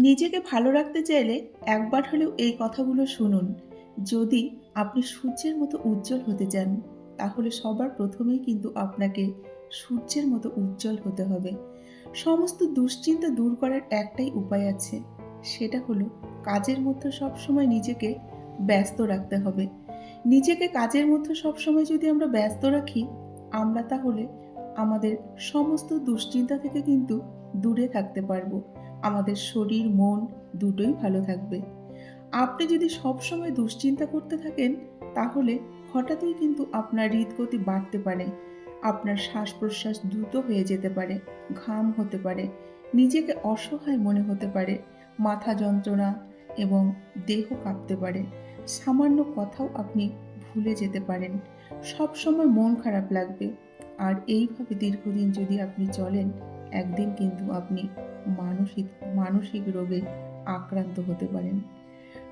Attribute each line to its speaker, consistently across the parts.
Speaker 1: নিজেকে ভালো রাখতে চাইলে একবার হলেও এই কথাগুলো শুনুন। যদি আপনি সূর্যের মতো উজ্জ্বল হতে চান, তাহলে সবার প্রথমেই কিন্তু আপনাকে সূর্যের মতো উজ্জ্বল হতে হবে। সমস্ত দুশ্চিন্তা দূর করার একটাই উপায় আছে, সেটা হলো কাজের মধ্যে সবসময় নিজেকে ব্যস্ত রাখতে হবে। নিজেকে কাজের মধ্যে সবসময় যদি আমরা ব্যস্ত রাখি, আমরা তাহলে আমাদের সমস্ত দুশ্চিন্তা থেকে কিন্তু দূরে থাকতে পারব। আমাদের শরীর, মন দুটোই ভালো থাকবে। আপনি যদি সবসময় দুশ্চিন্তা করতে থাকেন, তাহলে হঠাৎই কিন্তু আপনার হৃদগতি বাড়তে পারে। আপনার শ্বাস প্রশ্বাস দ্রুত হয়ে যেতে পারে, ঘাম হতে পারে, নিজেকে অসহায় মনে হতে পারে, মাথা যন্ত্রণা এবং দেহ কাঁপতে পারে। সামান্য কথাও আপনি ভুলে যেতে পারেন। সব সময় মন খারাপ লাগবে। আর এইভাবে দীর্ঘদিন যদি আপনি চলেন, একদিন কিন্তু আপনি মানসিক মানসিক রোগে আক্রান্ত হতে পারেন।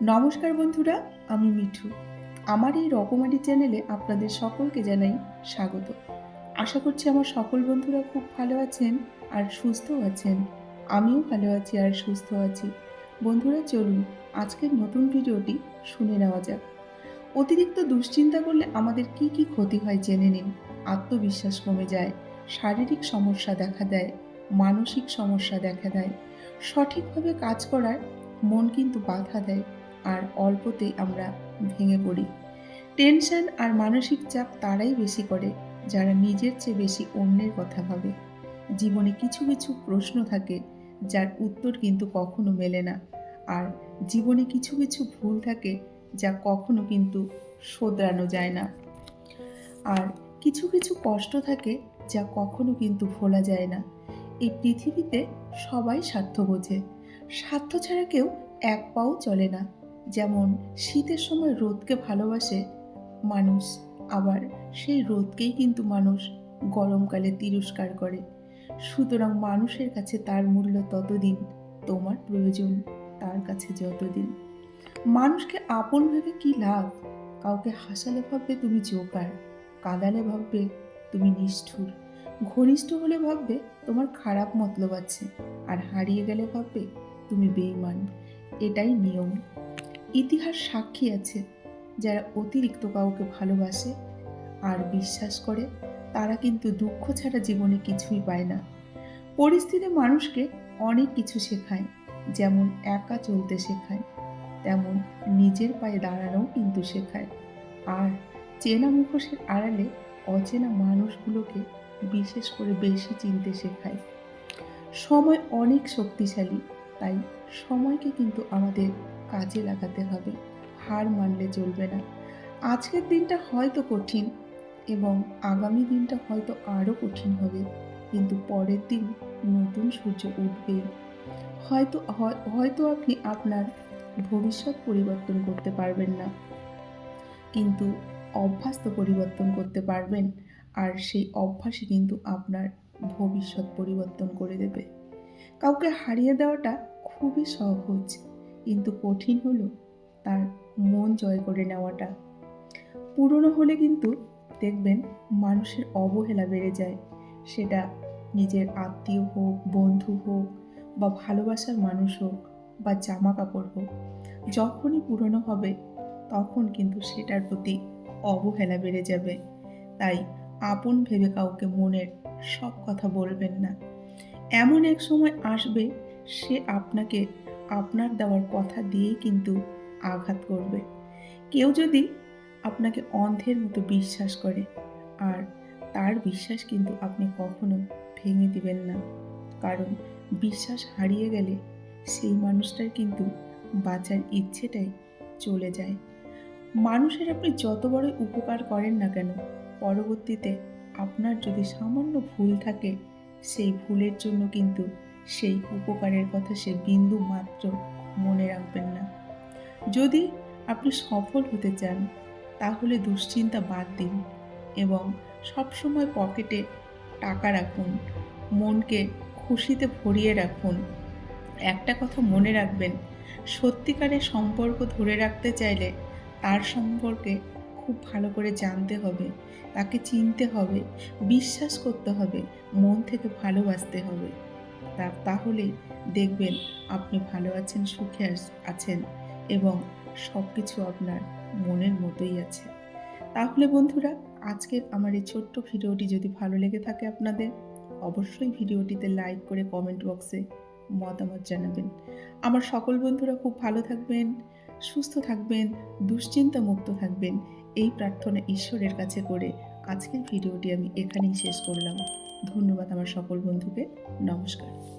Speaker 1: নমস্কার বন্ধুরা, আমি মিঠু। আমার এই রকমারি চ্যানেলে আপনাদের সকলকে জানাই স্বাগত। আশা করছি আমার সকল বন্ধুরা খুব ভালো আছেন আর সুস্থ আছেন। আমিও ভালো আছি আর সুস্থ আছি। বন্ধুরা, চলুন আজকের নতুন ভিডিওটি শুনে নেওয়া যাক। অতিরিক্ত দুশ্চিন্তা করলে আমাদের কি কি ক্ষতি হয় জেনে নিন। আত্মবিশ্বাস কমে যায়, শারীরিক সমস্যা দেখা দেয় মানসিক সমস্যা দেখা দেয়। সঠিকভাবে কাজ করার মন কিন্তু বাধা দেয় আর অল্পতেই আমরা ভেঙে পড়ি। টেনশন আর মানসিক চাপ তারাই বেশি করে, যারা নিজের চেয়ে বেশি অন্যের কথা ভাবে। জীবনে কিছু কিছু প্রশ্ন থাকে, যার উত্তর কিন্তু কখনো মেলে না। আর জীবনে কিছু কিছু ভুল থাকে, যা কখনো কিন্তু শোধরানো যায় না। আর কিছু কিছু কষ্ট থাকে, যা কখনো কিন্তু ভোলা যায় না। এই পৃথিবীতে সবাই স্বার্থ বোঝে। স্বার্থ ছাড়া কেউ এক পাও চলে না। যেমন শীতের সময় রোদকে ভালোবাসে মানুষ, আবার সেই রোদকেই কিন্তু মানুষ গরমকালে তিরস্কার করে। সুতরাং মানুষের কাছে তার মূল্য ততদিন, তোমার প্রয়োজন তার কাছে যতদিন। মানুষকে আপন ভেবে কি লাভ? কাউকে হাসালে ভাববে তুমি জোকার, কাদালে ভাববে তুমি নিষ্ঠুর। ঘনিষ্ঠ হলে ভাববে তোমার খারাপ মতলব আছে, আর হারিয়ে গেলে ভাববে তুমি বেইমান এটাই নিয়ম। ইতিহাস সাক্ষী আছে, যারা অতিরিক্ত কাউকে ভালোবাসে আর বিশ্বাস করে, তারা কিন্তু দুঃখ ছাড়া জীবনে কিছুই পায় না। পরিস্থিতি মানুষকে অনেক কিছু শেখায়, যেমন একা চলতে শেখায়, তেমন নিজের পায়ে দাঁড়ানোও কিন্তু শেখায়। আর চেনা মুখোশের আড়ালে অচেনা মানুষগুলোকে বিশেষ করে বেশি চিনতে শেখায়। সময় অনেক শক্তিশালী, তাই সময়কে কিন্তু আমাদের কাজে লাগাতে হবে। হার মানলে চলবে না। আজকের দিনটা হয়তো কঠিন এবং আগামী দিনটা হয়তো আরও কঠিন হবে, কিন্তু পরের দিন নতুন সূর্য উঠবে। হয়তো, হয়- হয়তো আপনি আপনার ভবিষ্যৎ পরিবর্তন করতে পারবেন না, কিন্তু অভ্যাস তো পরিবর্তন করতে পারবেন। আর সেই অভ্যাসই কিন্তু আপনার ভবিষ্যৎ পরিবর্তন করে দেবে। কাউকে হারিয়ে দেওয়াটা খুবই সহজ, কিন্তু কঠিন হলো তার মন জয় করে নেওয়াটা। পুরনো হলে কিন্তু দেখবেন মানুষের অবহেলা বেড়ে যায়। সেটা নিজের আত্মীয় হোক, বন্ধু হোক বা ভালোবাসার মানুষ হোক বা জামা কাপড় হোক, যখনই পুরনো হবে তখন কিন্তু সেটার প্রতি অবহেলা বেড়ে যাবে। তাই আপন ভেবে কাউকে মনের সব কথা বলবেন না। এমন এক সময় আসবে, সে আপনাকে আপনার দেওয়ার কথা দিয়েই কিন্তু আঘাত করবে। কেউ যদি আপনাকে অন্ধের মতো বিশ্বাস করে, আর তার বিশ্বাস কিন্তু আপনি কখনো ভেঙে দিবেন না। কারণ বিশ্বাস হারিয়ে গেলে সেই মানুষটার কিন্তু বাঁচার ইচ্ছেটাই চলে যায়। মানুষের আপনি যত বড় উপকার করেন না কেন পরবর্তীতে আপনার যদি সামান্য ভুল থাকে, সেই ভুলের জন্য কিন্তু সেই উপকারের কথা সে বিন্দু মাত্র মনে রাখবেন না। যদি আপনি সফল হতে চান, তাহলে দুশ্চিন্তা বাদ দিন এবং সবসময় পকেটে টাকা রাখুন, মনকে খুশিতে ভরিয়ে রাখুন। একটা কথা মনে রাখবেন, সত্যিকারের সম্পর্ক ধরে রাখতে চাইলে তার সম্পর্কে খুব ভালো করে জানতে হবে, তাকে চিনতে হবে, বিশ্বাস করতে হবে, মন থেকে ভালোবাসতে হবে। তা তাহলেই দেখবেন আপনি ভালো আছেন, সুখে আছেন এবং সব কিছু আপনার মনের মতোই আছে। তাহলে বন্ধুরা, আজকের আমার এই ছোট্ট ভিডিওটি যদি ভালো লেগে থাকে আপনাদের, অবশ্যই ভিডিওটিতে লাইক করে কমেন্ট বক্সে মতামত জানাবেন। আমার সকল বন্ধুরা খুব ভালো থাকবেন, সুস্থ থাকবেন দুশ্চিন্তা মুক্ত থাকবেন। এই প্রার্থনা ঈশ্বরের কাছে করে আজকের ভিডিওটি আমি এখানেই শেষ করলাম। ধন্যবাদ আমার সকল বন্ধুকে। নমস্কার।